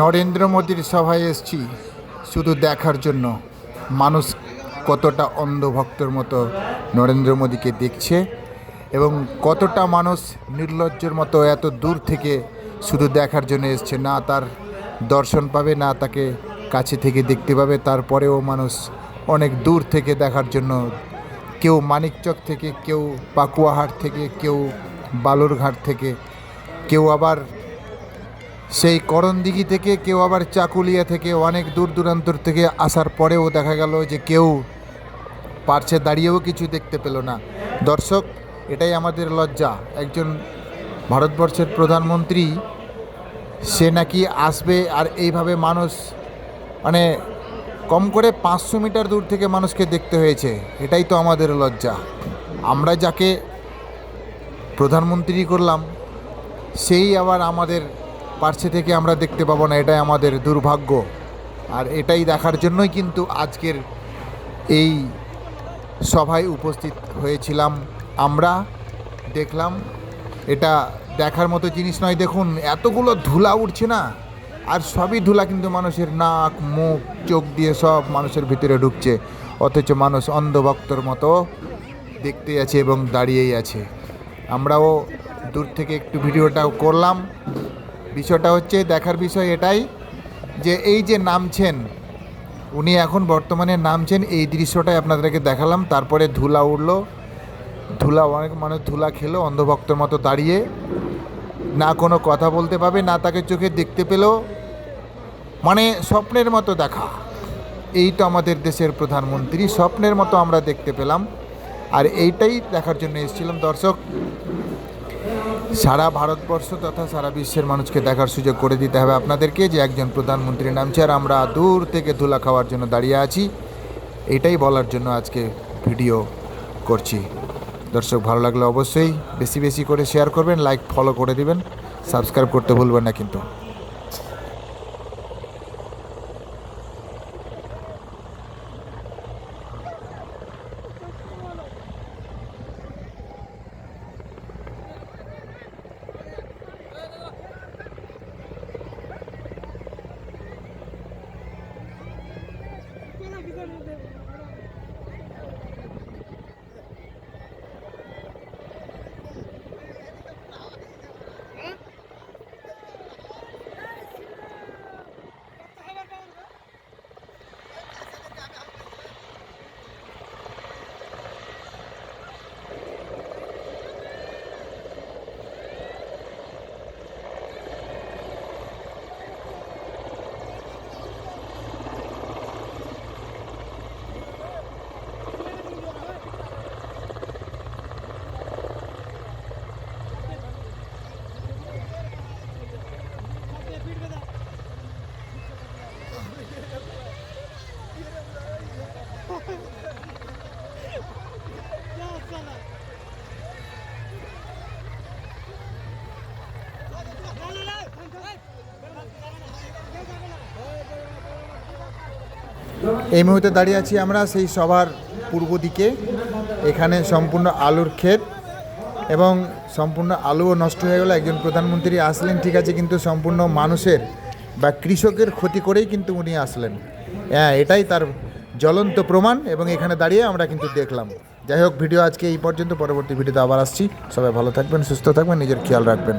নরেন্দ্র মোদীর সভায় এসছি শুধু দেখার জন্য। মানুষ কতটা অন্ধভক্তর মতো নরেন্দ্র মোদীকে দেখছে এবং কতটা মানুষ নির্লজ্জের মতো এত দূর থেকে শুধু দেখার জন্য এসছে। না তার দর্শন পাবে, না তাকে কাছে থেকে দেখতে পাবে। তারপরেও মানুষ অনেক দূর থেকে দেখার জন্য। কেউ মানিকচক থেকে, কেউ পাকুয়াহাট থেকে, কেউ বালুরঘাট থেকে, কেউ আবার সেই করণদিঘি থেকে কেউ আবার চাকুলিয়া থেকে অনেক দূর দূরান্তর থেকে আসার পরেও দেখা গেল যে কেউ পার্শ্বে দাঁড়িয়েও কিছু দেখতে পেল না। দর্শক, এটাই আমাদের লজ্জা। একজন ভারতবর্ষের প্রধানমন্ত্রী, সে নাকি আসবে আর এইভাবে মানুষ মানে কম করে পাঁচশো মিটার দূর থেকে মানুষকে দেখতে হয়েছে। এটাই তো আমাদের লজ্জা। আমরা যাকে প্রধানমন্ত্রী করলাম, সেই আবার আমাদের পার্শ্বে থেকে আমরা দেখতে পাবো না, এটাই আমাদের দুর্ভাগ্য। আর এটাই দেখার জন্যই কিন্তু আজকের এই সভায় উপস্থিত হয়েছিলাম আমরা। দেখলাম, এটা দেখার মতো জিনিস নয়। দেখুন, এতগুলো ধুলা উঠছে না, আর সবই ধুলা, কিন্তু মানুষের নাক, মুখ, চোখ দিয়ে সব মানুষের ভিতরে ঢুকছে। অথচ মানুষ অন্ধভক্তর মতো দেখতে আছে এবং দাঁড়িয়েই আছে। আমরাও দূর থেকে একটু ভিডিওটাও করলাম। বিষয়টা হচ্ছে দেখার বিষয় এটাই যে এই যে নামছেন, উনি এখন বর্তমানে নামছেন এই দৃশ্যটাই আপনাদেরকে দেখালাম। তারপরে ধুলা উঠল ধুলা অনেক মানুষ ধুলা খেলো, অন্ধভক্তর মতো দাঁড়িয়ে, না কোনো কথা বলতে পাবে না তাকে চোখে দেখতে পেল। মানে স্বপ্নের মতো দেখা। এই তো আমাদের দেশের প্রধানমন্ত্রী, স্বপ্নের মতো আমরা দেখতে পেলাম। আর এইটাই দেখার জন্য এসেছিলাম। দর্শক সারা ভারতবর্ষ তথা সারা বিশ্বের মানুষকে দেখার সুযোগ করে দিতে হবে আপনাদেরকে যে একজন প্রধানমন্ত্রী নামছে আর আমরা দূর থেকে ধুলা খাওয়ার জন্য দাঁড়িয়ে আছি। এটাই বলার জন্য আজকে ভিডিও করছি। দর্শক, ভালো লাগলে অবশ্যই বেশি বেশি করে শেয়ার করবেন লাইক ফলো করে দিবেন। সাবস্ক্রাইব করতে ভুলবেন না কিন্তু। এই মুহূর্তে দাঁড়িয়ে আছি আমরা সেই সভার পূর্ব দিকে। এখানে সম্পূর্ণ আলুর ক্ষেত এবং সম্পূর্ণ আলুও নষ্ট হয়ে গেল। একজন প্রধানমন্ত্রী আসলেন, ঠিক আছে, কিন্তু সম্পূর্ণ মানুষের বা কৃষকের ক্ষতি করেই কিন্তু উনি আসলেন। হ্যাঁ এটাই তার জ্বলন্ত প্রমাণ এবং এখানে দাঁড়িয়ে আমরা কিন্তু দেখলাম। যাই হোক, ভিডিও আজকে এই পর্যন্ত, পরবর্তী ভিডিওতে আবার আসছি। সবাই ভালো থাকবেন, সুস্থ থাকবেন, নিজের খেয়াল রাখবেন।